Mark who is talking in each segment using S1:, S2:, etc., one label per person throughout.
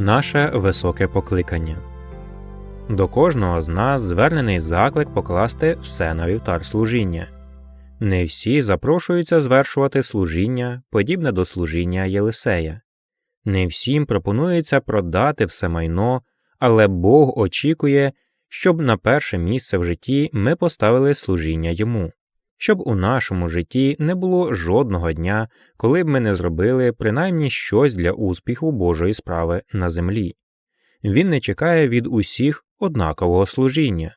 S1: Наше високе покликання. До кожного з нас звернений заклик покласти все на вівтар служіння. Не всі запрошуються звершувати служіння, подібне до служіння Єлисея. Не всім пропонується продати все майно, але Бог очікує, щоб на перше місце в житті ми поставили служіння йому, щоб у нашому житті не було жодного дня, коли б ми не зробили принаймні щось для успіху Божої справи на землі. Він не чекає від усіх однакового служіння.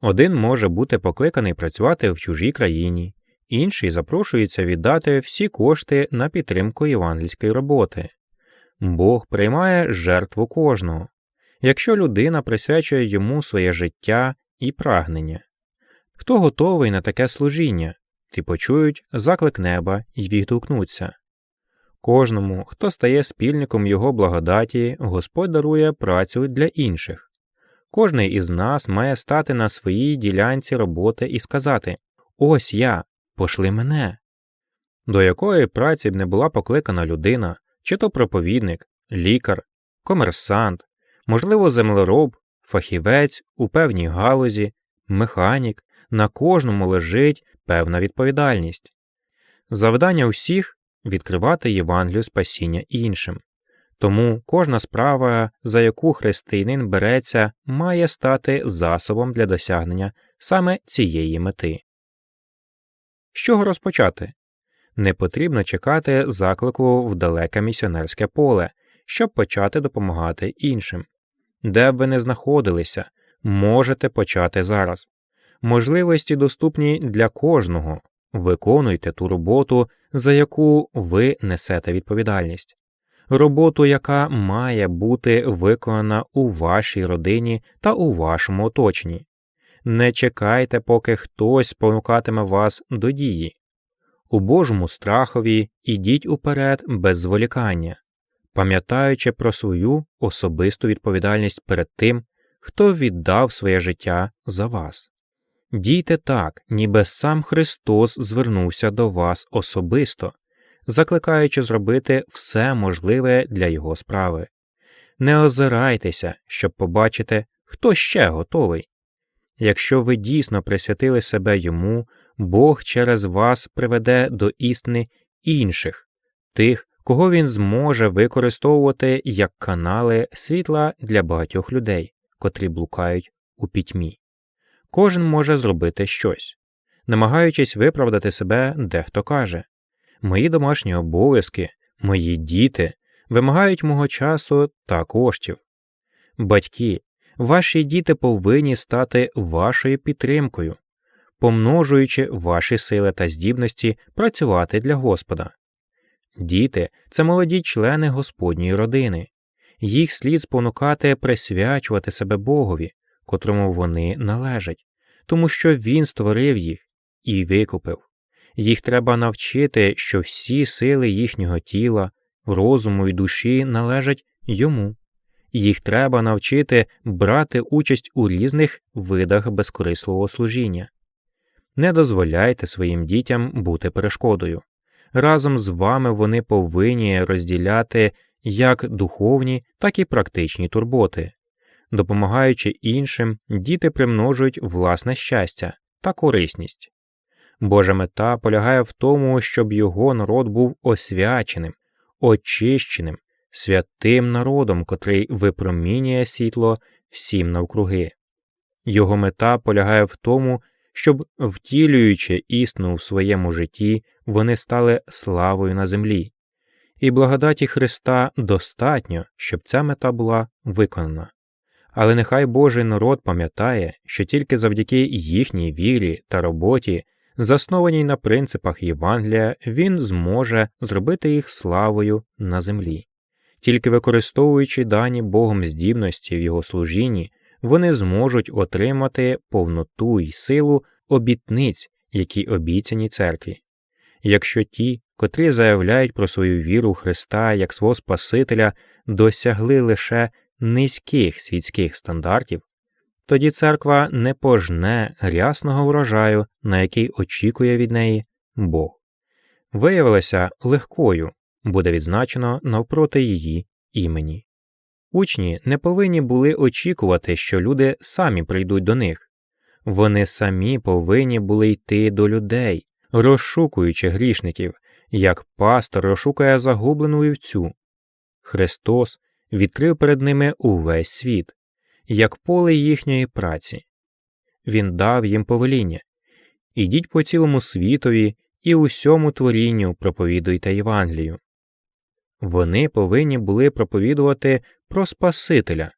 S1: Один може бути покликаний працювати в чужій країні, інший запрошується віддати всі кошти на підтримку євангельської роботи. Бог приймає жертву кожного, якщо людина присвячує йому своє життя і прагнення. Хто готовий на таке служіння, ті почують заклик неба і відгукнуться. Кожному, хто стає спільником його благодаті, Господь дарує працю для інших. Кожний із нас має стати на своїй ділянці роботи і сказати Ось я, пошли мене. До якої праці б не була покликана людина, чи то проповідник, лікар, комерсант, можливо, землероб, фахівець у певній галузі, механік, на кожному лежить певна відповідальність. Завдання усіх відкривати Євангелію спасіння іншим. Тому кожна справа, за яку християнин береться, має стати засобом для досягнення саме цієї мети. З чого розпочати? Не потрібно чекати заклику в далеке місіонерське поле, щоб почати допомагати іншим. Де б ви не знаходилися, можете почати зараз. Можливості доступні для кожного. Виконуйте ту роботу, за яку ви несете відповідальність, роботу, яка має бути виконана у вашій родині та у вашому оточенні. Не чекайте, поки хтось спонукатиме вас до дії. У Божому страхові ідіть уперед без зволікання, пам'ятаючи про свою особисту відповідальність перед тим, хто віддав своє життя за вас. Дійте так, ніби сам Христос звернувся до вас особисто, закликаючи зробити все можливе для Його справи. Не озирайтеся, щоб побачити, хто ще готовий. Якщо ви дійсно присвятили себе йому, Бог через вас приведе до істини інших, тих, кого він зможе використовувати як канали світла для багатьох людей, котрі блукають у пітьмі. Кожен може зробити щось, намагаючись виправдати себе, дехто каже Мої домашні обов'язки, мої діти вимагають мого часу та коштів. Батьки, ваші діти повинні стати вашою підтримкою, помножуючи ваші сили та здібності працювати для Господа. Діти це молоді члени Господньої родини, їх слід спонукати присвячувати себе Богові, котрому вони належать, тому що Він створив їх і викупив. Їх треба навчити, що всі сили їхнього тіла, розуму і душі належать йому. Їх треба навчити брати участь у різних видах безкорисливого служіння. Не дозволяйте своїм дітям бути перешкодою. Разом з вами вони повинні розділяти як духовні, так і практичні турботи. Допомагаючи іншим, діти примножують власне щастя та корисність. Божа мета полягає в тому, щоб його народ був освяченим, очищеним, святим народом, котрий випромінює світло всім навкруги. Його мета полягає в тому, щоб, втілюючи істину в своєму житті, вони стали славою на землі, і благодаті Христа достатньо, щоб ця мета була виконана. Але нехай Божий народ пам'ятає, що тільки завдяки їхній вірі та роботі, заснованій на принципах Євангелія, він зможе зробити їх славою на землі. Тільки використовуючи дані Богом здібності в його служінні, вони зможуть отримати повноту й силу обітниць, які обіцяні церкві. Якщо ті, котрі заявляють про свою віру в Христа як свого Спасителя, досягли лише низьких світських стандартів, тоді церква не пожне рясного врожаю, на який очікує від неї Бог. Виявилася легкою, буде відзначено навпроти її імені. Учні не повинні були очікувати, що люди самі прийдуть до них. Вони самі повинні були йти до людей, розшукуючи грішників, як пастор розшукає загублену вівцю. Христос відкрив перед ними увесь світ, як поле їхньої праці. Він дав їм повеління Ідіть по цілому світові і усьому творінню проповідуйте Євангелію. Вони повинні були проповідувати про Спасителя,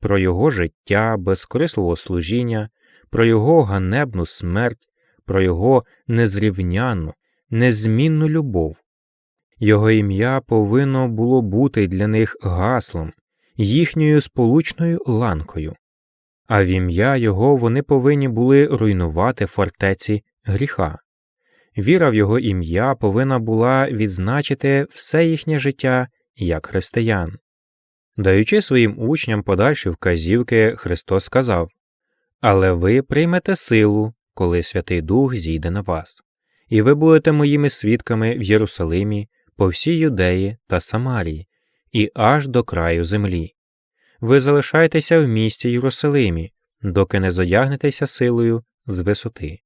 S1: про його життя, безкорисливого служіння, про його ганебну смерть, про його незрівнянну, незмінну любов. Його ім'я повинно було бути для них гаслом, їхньою сполучною ланкою, а в ім'я його вони повинні були руйнувати фортеці гріха. Віра в його ім'я повинна була відзначити все їхнє життя як християн. Даючи своїм учням подальші вказівки, Христос сказав Але ви приймете силу, коли Святий Дух зійде на вас, і ви будете моїми свідками в Єрусалимі, по всій Юдеї та Самарії, і аж до краю землі. Ви залишайтеся в місті Єрусалимі, доки не зодягнетеся силою з висоти.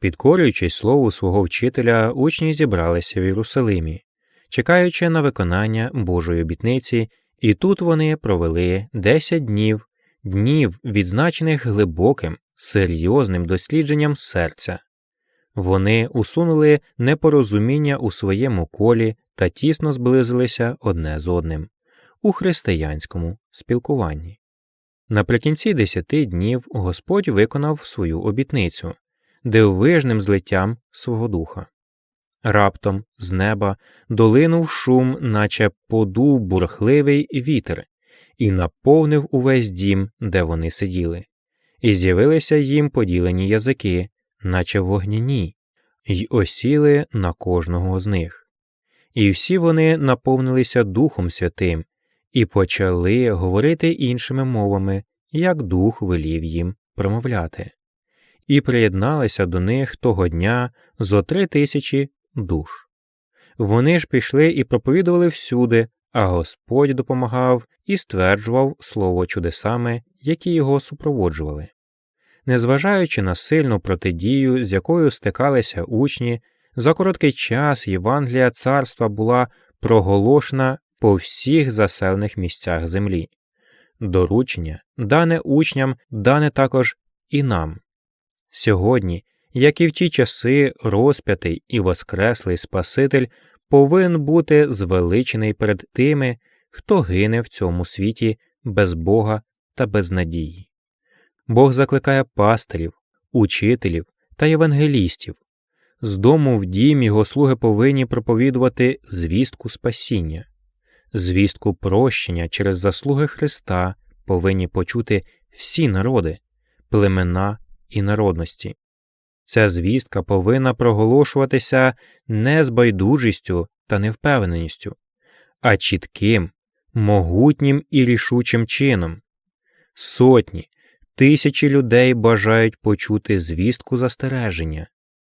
S1: Підкорюючись слову свого вчителя, учні зібралися в Єрусалимі, чекаючи на виконання Божої обітниці, і тут вони провели десять днів, днів, відзначених глибоким, серйозним дослідженням серця. Вони усунули непорозуміння у своєму колі та тісно зблизилися одне з одним у християнському спілкуванні. Наприкінці десяти днів Господь виконав свою обітницю дивовижним злиттям свого духа. Раптом з неба долинув шум, наче подув бурхливий вітер, і наповнив увесь дім, де вони сиділи, і з'явилися їм поділені язики, наче вогняні, й осіли на кожного з них. І всі вони наповнилися Духом Святим і почали говорити іншими мовами, як дух велів їм промовляти і приєдналися до них того дня зо три тисячі душ. Вони ж пішли і проповідували всюди, а Господь допомагав і стверджував слово чудесами, які його супроводжували. Незважаючи на сильну протидію, з якою стикалися учні, за короткий час Євангелія царства була проголошена по всіх заселених місцях землі. Доручення, дане учням, дане також і нам. Сьогодні, як і в ті часи, розп'ятий і воскреслий Спаситель повинен бути звеличений перед тими, хто гине в цьому світі без Бога та без надії. Бог закликає пастирів, учителів та євангелістів. З дому в дім його слуги повинні проповідувати звістку спасіння, звістку прощення через заслуги Христа повинні почути всі народи, племена і народності. Ця звістка повинна проголошуватися не з байдужістю та невпевненістю, а чітким, могутнім і рішучим чином. Сотні, тисячі людей бажають почути звістку застереження.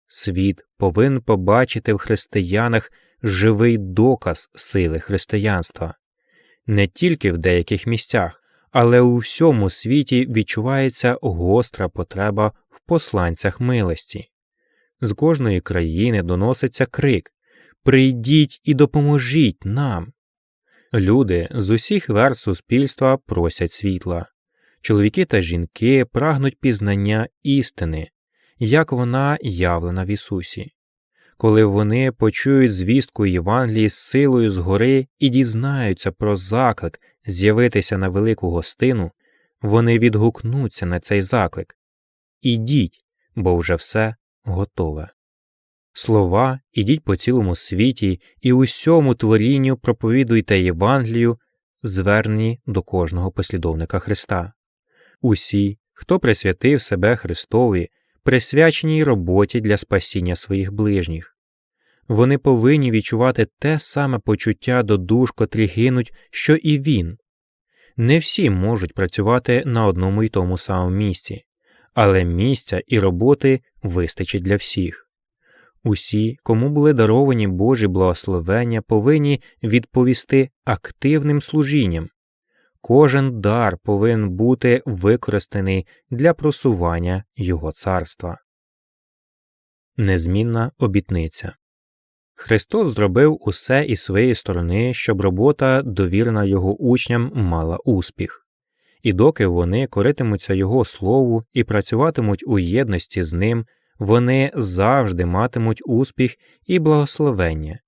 S1: Світ повинен побачити в християнах живий доказ сили християнства. Не тільки в деяких місцях, але у всьому світі відчувається гостра потреба в посланцях милості. З кожної країни доноситься крик Прийдіть і допоможіть нам. Люди з усіх верст суспільства просять світла. Чоловіки та жінки прагнуть пізнання істини, як вона явлена в Ісусі. Коли вони почують звістку Євангелії з силою згори і дізнаються про заклик з'явитися на велику гостину, вони відгукнуться на цей заклик Ідіть, бо вже все готове. Слова ідіть по цілому світі і усьому творінню проповідуйте Євангелію, звернені до кожного послідовника Христа. Усі, хто присвятив себе Христові, присвяченій роботі для спасіння своїх ближніх. Вони повинні відчувати те саме почуття до душ, котрі гинуть, що і він. Не всі можуть працювати на одному й тому самому місці, але місця і роботи вистачить для всіх. Усі, кому були даровані Божі благословення, повинні відповісти активним служінням. Кожен дар повинен бути використаний для просування Його царства. Незмінна обітниця Христос зробив усе із своєї сторони, щоб робота, довірена його учням, мала успіх. І доки вони коритимуться Його слову і працюватимуть у єдності з ним, вони завжди матимуть успіх і благословення.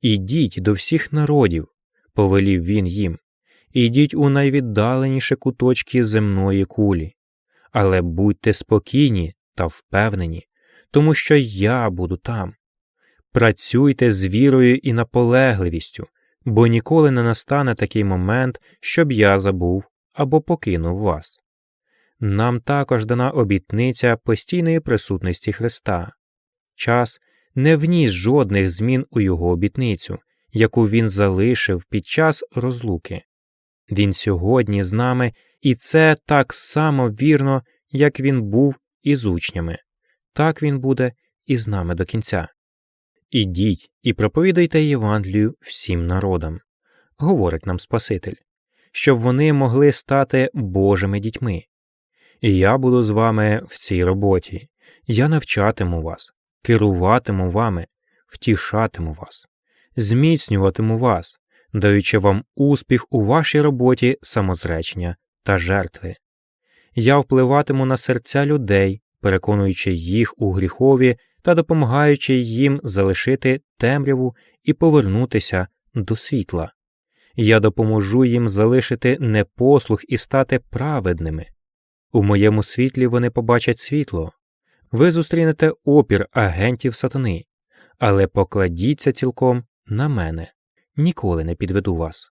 S1: Ідіть до всіх народів, повелів він їм, ідіть у найвіддаленіші куточки земної кулі, але будьте спокійні та впевнені, тому що я буду там. Працюйте з вірою і наполегливістю, бо ніколи не настане такий момент, щоб я забув або покинув вас. Нам також дана обітниця постійної присутності Христа. Час не вніс жодних змін у його обітницю, яку він залишив під час розлуки. Він сьогодні з нами, і це так само вірно, як він був із учнями, так він буде і з нами до кінця. Ідіть і проповідайте Євангелію всім народам, говорить нам Спаситель, щоб вони могли стати Божими дітьми. І я буду з вами в цій роботі, я навчатиму вас, керуватиму вами, втішатиму вас, зміцнюватиму вас, даючи вам успіх у вашій роботі самозречення та жертви. Я впливатиму на серця людей, переконуючи їх у гріхові та допомагаючи їм залишити темряву і повернутися до світла. Я допоможу їм залишити непослух і стати праведними. У моєму світлі вони побачать світло. Ви зустрінете опір агентів сатани, але покладіться цілком на мене, ніколи не підведу вас.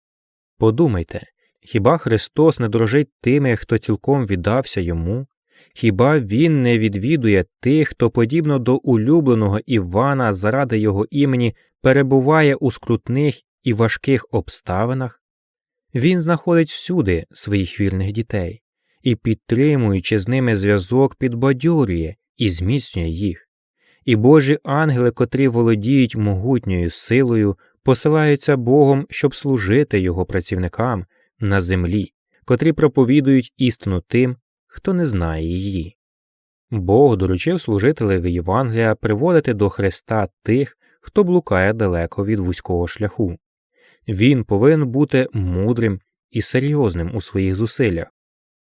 S1: Подумайте, хіба Христос не дорожить тими, хто цілком віддався йому? Хіба він не відвідує тих, хто, подібно до улюбленого Івана, заради його імені перебуває у скрутних і важких обставинах? Він знаходить всюди своїх вірних дітей і, підтримуючи з ними зв'язок, підбадьорює і зміцнює їх. І Божі ангели, котрі володіють могутньою силою, посилаються Богом, щоб служити його працівникам на землі, котрі проповідують істину тим, хто не знає її. Бог доручив служителеві Євангелія приводити до Христа тих, хто блукає далеко від вузького шляху. Він повинен бути мудрим і серйозним у своїх зусиллях.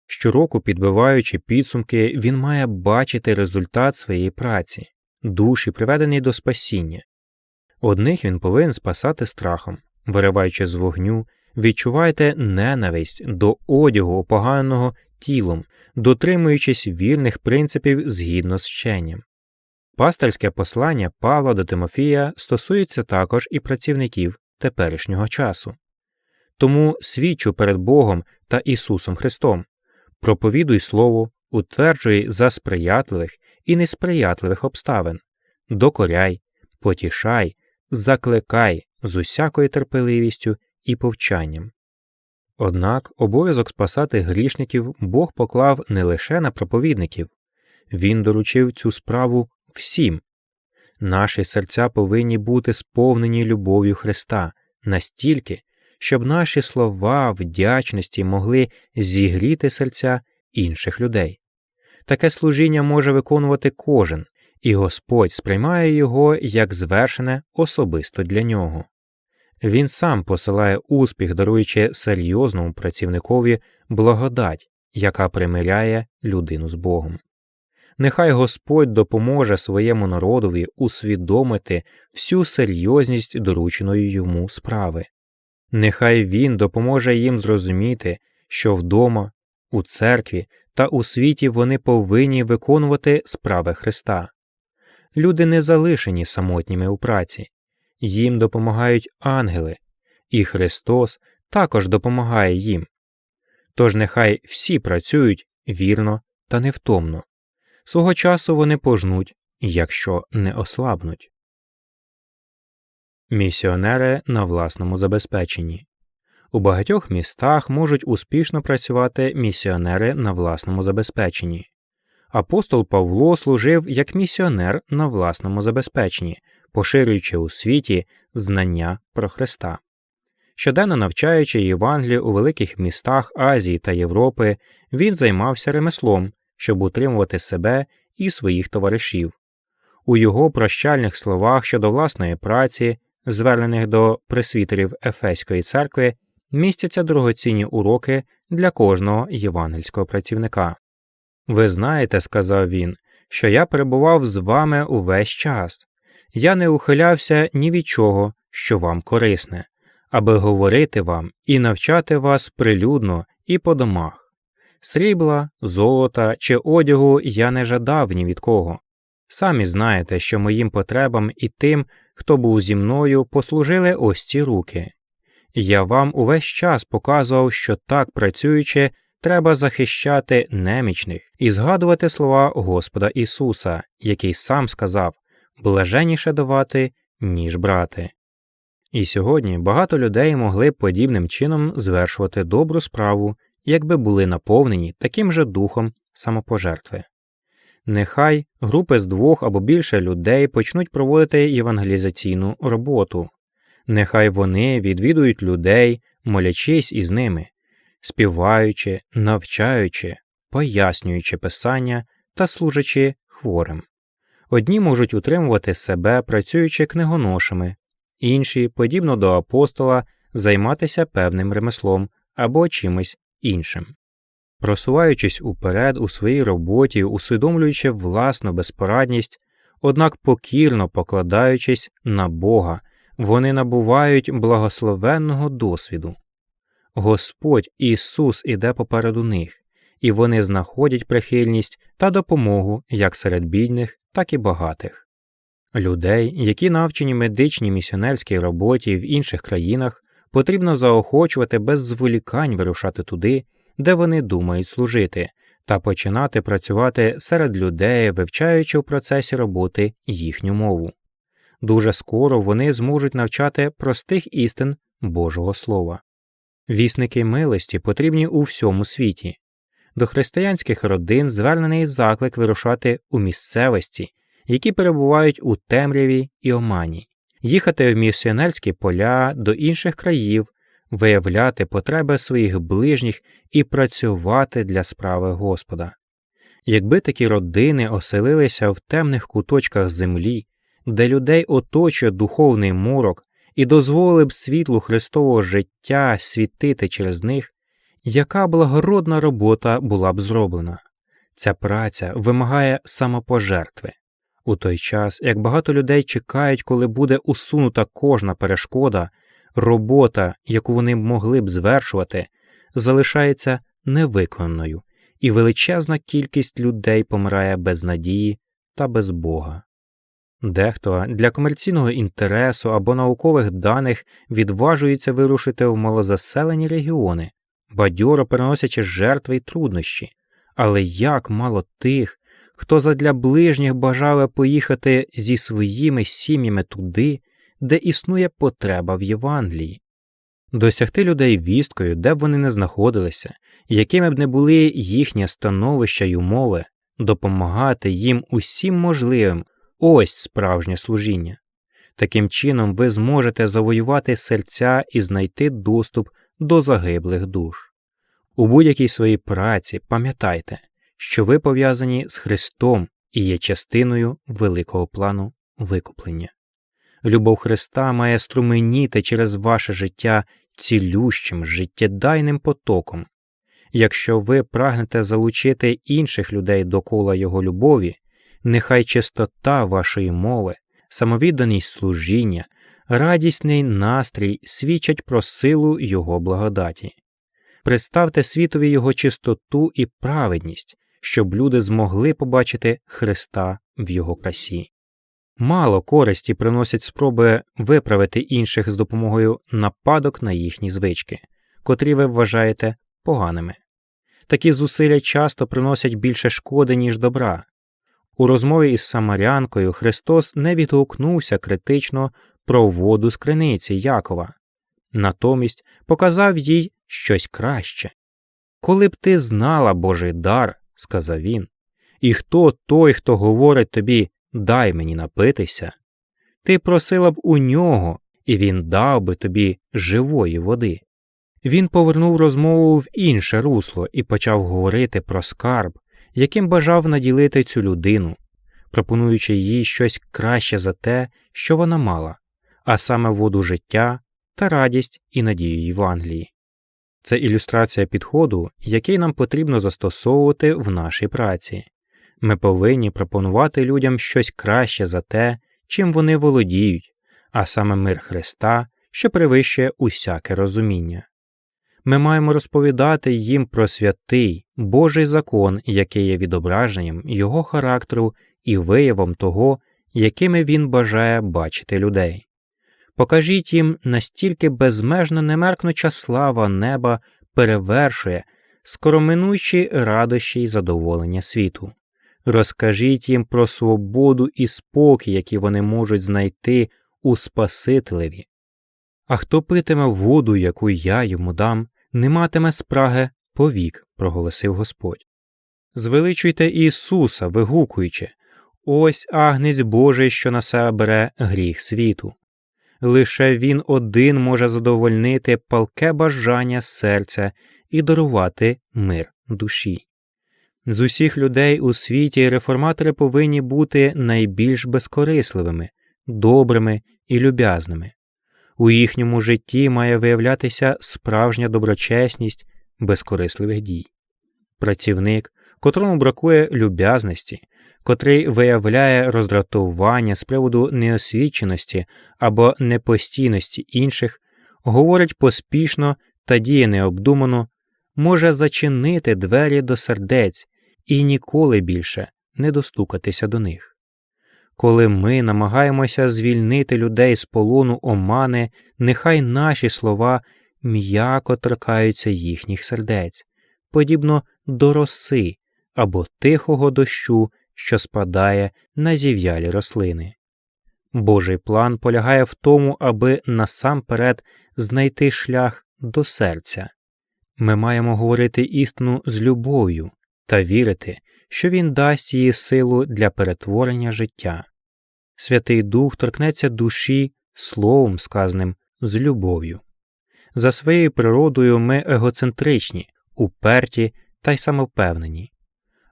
S1: Щороку, підбиваючи підсумки, він має бачити результат своєї праці, душі, приведені до спасіння. Одних він повинен спасати страхом, вириваючи з вогню, відчувайте ненависть до одягу, опоганого тілом, дотримуючись вірних принципів згідно з вченням. Пастельське послання Павла до Тимофія стосується також і працівників теперішнього часу. Тому свідчу перед Богом та Ісусом Христом, проповідуй Слово, утверджуй за сприятливих і несприятливих обставин, докоряй, потішай, закликай з усякою терпеливістю і повчанням. Однак обов'язок спасати грішників Бог поклав не лише на проповідників, Він доручив цю справу всім. Наші серця повинні бути сповнені любов'ю Христа настільки, щоб наші слова вдячності могли зігріти серця інших людей. Таке служіння може виконувати кожен, і Господь сприймає його як звершене особисто для нього. Він сам посилає успіх, даруючи серйозному працівникові благодать, яка примиряє людину з Богом. Нехай Господь допоможе своєму народові усвідомити всю серйозність дорученої йому справи. Нехай Він допоможе їм зрозуміти, що вдома, у церкві та у світі вони повинні виконувати справи Христа. Люди не залишені самотніми у праці, їм допомагають ангели, і Христос також допомагає їм. Тож нехай всі працюють вірно та невтомно. Свого часу вони пожнуть, якщо не ослабнуть. Місіонери на власному забезпеченні у багатьох містах можуть успішно працювати місіонери на власному забезпеченні. Апостол Павло служив як місіонер на власному забезпеченні, поширюючи у світі знання про Христа. Щоденно навчаючи Євангелію у великих містах Азії та Європи, він займався ремеслом, щоб утримувати себе і своїх товаришів. У його прощальних словах щодо власної праці, звернених до пресвітерів Ефеської церкви, містяться дорогоцінні уроки для кожного євангельського працівника. Ви знаєте, сказав він, що я перебував з вами увесь час. Я не ухилявся ні від чого, що вам корисне, аби говорити вам і навчати вас прилюдно і по домах. Срібла, золота чи одягу я не жадав ні від кого. Самі знаєте, що моїм потребам і тим, хто був зі мною, послужили ось ці руки. Я вам увесь час показував, що так працюючи, треба захищати немічних і згадувати слова Господа Ісуса, який сам сказав блаженіше давати, ніж брати. І сьогодні багато людей могли б подібним чином звершувати добру справу, якби були наповнені таким же духом самопожертви. Нехай групи з двох або більше людей почнуть проводити євангелізаційну роботу, нехай вони відвідують людей, молячись із ними, співаючи, навчаючи, пояснюючи писання та служачи хворим. Одні можуть утримувати себе, працюючи книгоношами, інші, подібно до апостола, займатися певним ремеслом або чимось іншим. Просуваючись уперед у своїй роботі, усвідомлюючи власну безпорадність, однак покірно покладаючись на Бога, вони набувають благословенного досвіду. Господь Ісус іде попереду них, і вони знаходять прихильність та допомогу як серед бідних, так і багатих. Людей, які навчені медичній місіонерській роботі в інших країнах, потрібно заохочувати без зволікань вирушати туди, де вони думають служити, та починати працювати серед людей, вивчаючи в процесі роботи їхню мову. Дуже скоро вони зможуть навчати простих істин Божого Слова. Вісники милості потрібні у всьому світі. До християнських родин звернений заклик вирушати у місцевості, які перебувають у темряві і омані, їхати в місіонерські поля до інших країв, виявляти потреби своїх ближніх і працювати для справи Господа. Якби такі родини оселилися в темних куточках землі, де людей оточує духовний морок, і дозволили б світлу Христового життя світити через них, яка благородна робота була б зроблена. Ця праця вимагає самопожертви. У той час, як багато людей чекають, коли буде усунута кожна перешкода, робота, яку вони могли б звершувати, залишається невиконаною, і величезна кількість людей помирає без надії та без Бога. Дехто для комерційного інтересу або наукових даних відважується вирушити в малозаселені регіони, бадьоро переносячи жертви й труднощі, але як мало тих, хто задля ближніх бажав поїхати зі своїми сім'ями туди, де існує потреба в Євангелії, досягти людей вісткою, де б вони не знаходилися, якими б не були їхнє становище й умови, допомагати їм усім можливим. Ось справжнє служіння. Таким чином ви зможете завоювати серця і знайти доступ до загиблих душ. У будь-якій своїй праці пам'ятайте, що ви пов'язані з Христом і є частиною великого плану викуплення. Любов Христа має струменіти через ваше життя цілющим, життєдайним потоком. Якщо ви прагнете залучити інших людей до кола Його любові, нехай чистота вашої мови, самовідданість служіння, радісний настрій свідчать про силу Його благодаті. Представте світові Його чистоту і праведність, щоб люди змогли побачити Христа в Його красі. Мало користі приносять спроби виправити інших з допомогою нападок на їхні звички, котрі ви вважаєте поганими. Такі зусилля часто приносять більше шкоди, ніж добра. У розмові із Самарянкою Христос не відгукнувся критично про воду з криниці Якова, натомість показав їй щось краще. Коли б ти знала Божий дар, сказав він, і хто той, хто говорить тобі дай мені напитися, ти просила б у нього, і він дав би тобі живої води. Він повернув розмову в інше русло і почав говорити про скарб, яким бажав наділити цю людину, пропонуючи їй щось краще за те, що вона мала, а саме воду життя та радість і надію Євангелії. Це ілюстрація підходу, який нам потрібно застосовувати в нашій праці. Ми повинні пропонувати людям щось краще за те, чим вони володіють, а саме мир Христа, що перевищує усяке розуміння. Ми маємо розповідати їм про святий Божий закон, який є відображенням Його характеру і виявом того, якими він бажає бачити людей. Покажіть їм, настільки безмежно немеркнуча слава неба перевершує скороминучі радощі й задоволення світу. Розкажіть їм про свободу і спокій, які вони можуть знайти у Спасителеві. А хто питиме воду, яку я йому дам, не матиме спраги повік, проголосив Господь. Звеличуйте Ісуса, вигукуючи Ось агнець Божий, що на себе бере гріх світу. Лише Він один може задовольнити палке бажання серця і дарувати мир душі. З усіх людей у світі реформатори повинні бути найбільш безкорисливими, добрими і люб'язними. У їхньому житті має виявлятися справжня доброчесність безкорисливих дій. Працівник, котрому бракує люб'язності, котрий виявляє роздратування з приводу неосвіченості або непостійності інших, говорить поспішно та діє необдумано, може зачинити двері до сердець і ніколи більше не достукатися до них. Коли ми намагаємося звільнити людей з полону омани, нехай наші слова м'яко торкаються їхніх сердець, подібно до роси або тихого дощу, що спадає на зів'ялі рослини. Божий план полягає в тому, аби насамперед знайти шлях до серця. Ми маємо говорити істину з любов'ю та вірити, що Він дасть їй силу для перетворення життя. Святий Дух торкнеться душі словом сказаним з любов'ю. За своєю природою ми егоцентричні, уперті та й самовпевнені.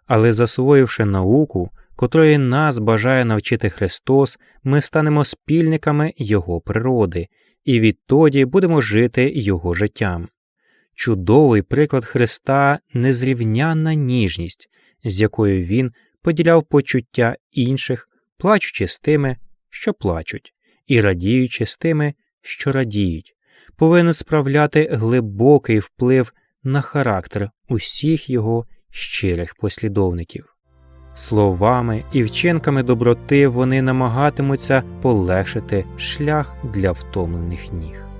S1: Але засвоївши науку, котрої нас бажає навчити Христос, ми станемо спільниками Його природи і відтоді будемо жити Його життям. Чудовий приклад Христа незрівнянна ніжність, з якою Він поділяв почуття інших, плачучи з тими, що плачуть, і радіючи з тими, що радіють, повинен справляти глибокий вплив на характер усіх його щирих послідовників. Словами і вчинками доброти вони намагатимуться полегшити шлях для втомлених ніг.